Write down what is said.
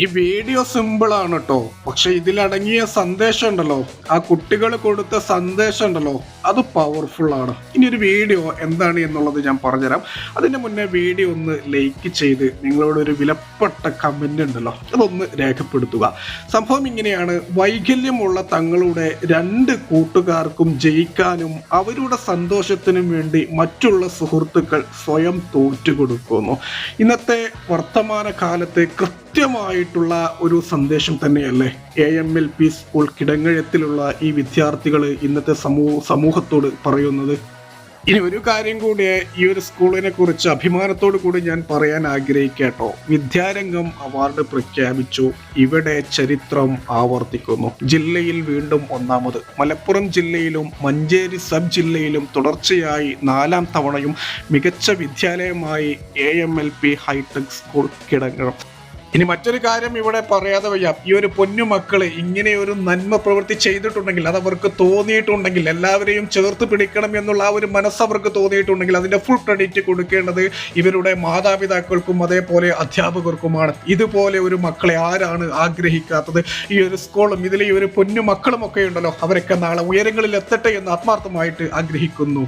ഈ video simple ആണ് കേട്ടോ പക്ഷെ ഇതിലടങ്ങിയ സന്ദേശം ഉണ്ടല്ലോ. ആ കുട്ടികൾ കൊടുത്ത സന്ദേശം ഉണ്ടല്ലോ. അത് പവർഫുൾ ആണ്. ഇനി ഒരു വീഡിയോ എന്താണ് എന്നുള്ളത് ഞാൻ പറഞ്ഞുതരാം. അതിന് മുന്നേ വീഡിയോ ഒന്ന് ലൈക്ക് ചെയ്ത് നിങ്ങളോട് ഒരു വിലപ്പെട്ട കമന്റ് ഉണ്ടല്ലോ. അതൊന്ന് രേഖപ്പെടുത്തുക. സംഭവം ഇങ്ങനെയാണ്. വൈകല്യമുള്ള തങ്ങളുടെ രണ്ട് കൂട്ടുകാർക്കും ജയിക്കാനും അവരുടെ സന്തോഷത്തിനും വേണ്ടി മറ്റുള്ള സുഹൃത്തുക്കൾ സ്വയം തോറ്റുകൊടുക്കുന്നു. ഇന്നത്തെ വർത്തമാന കാലത്തെ കൃത്യമായിട്ടുള്ള ഒരു സന്ദേശം തന്നെയല്ലേ? A M L P school കിടങ്ങഴത്തിലുള്ള ഈ വിദ്യാർത്ഥികൾ ഇന്നത്തെ സമൂഹ സമൂഹത്തോട് പറയുന്നത്. ഇനി ഒരു കാര്യം കൂടി ഈ ഒരു സ്കൂളിനെ കുറിച്ച് അഭിമാനത്തോടു കൂടി ഞാൻ പറയാൻ ആഗ്രഹിക്കട്ടോ. വിദ്യാരംഗം അവാർഡ് പ്രഖ്യാപിച്ചു. ഇവിടെ ചരിത്രം ആവർത്തിക്കുന്നു. ജില്ലയിൽ വീണ്ടും ഒന്നാമത്. മലപ്പുറം ജില്ലയിലും മഞ്ചേരി സബ് ജില്ലയിലും തുടർച്ചയായി നാലാം തവണയും മികച്ച വിദ്യാലയമായി A M L P hitech school കിടങ്ങണം ഇനി മറ്റൊരു കാര്യം ഇവിടെ പറയാതെ വയ്യ. ഈ ഒരു പൊന്നു മക്കൾ ഇങ്ങനെ ഒരു നന്മ പ്രവൃത്തി ചെയ്തിട്ടുണ്ടെങ്കിൽ അത് അവർക്ക് തോന്നിയിട്ടുണ്ടെങ്കിൽ എല്ലാവരെയും ചേർത്ത് പിടിക്കണം എന്നുള്ള ആ ഒരു മനസ്സ് അവർക്ക് തോന്നിയിട്ടുണ്ടെങ്കിൽ അതിന്റെ ഫുൾ ക്രെഡിറ്റ് കൊടുക്കേണ്ടത് ഇവരുടെ മാതാപിതാക്കൾക്കും അതേപോലെ അധ്യാപകർക്കുമാണ്. ഇതുപോലെ ഒരു മക്കളെ ആരാണ് ആഗ്രഹിക്കാത്തത്? ഈ ഒരു സ്കൂളും ഇതിലെ ഈ ഒരു പൊന്നു മക്കളും ഒക്കെ ഉണ്ടല്ലോ അവരൊക്കെ നാളെ ഉയരങ്ങളിൽ എത്തട്ടെ എന്ന് ആത്മാർത്ഥമായിട്ട് ആഗ്രഹിക്കുന്നു.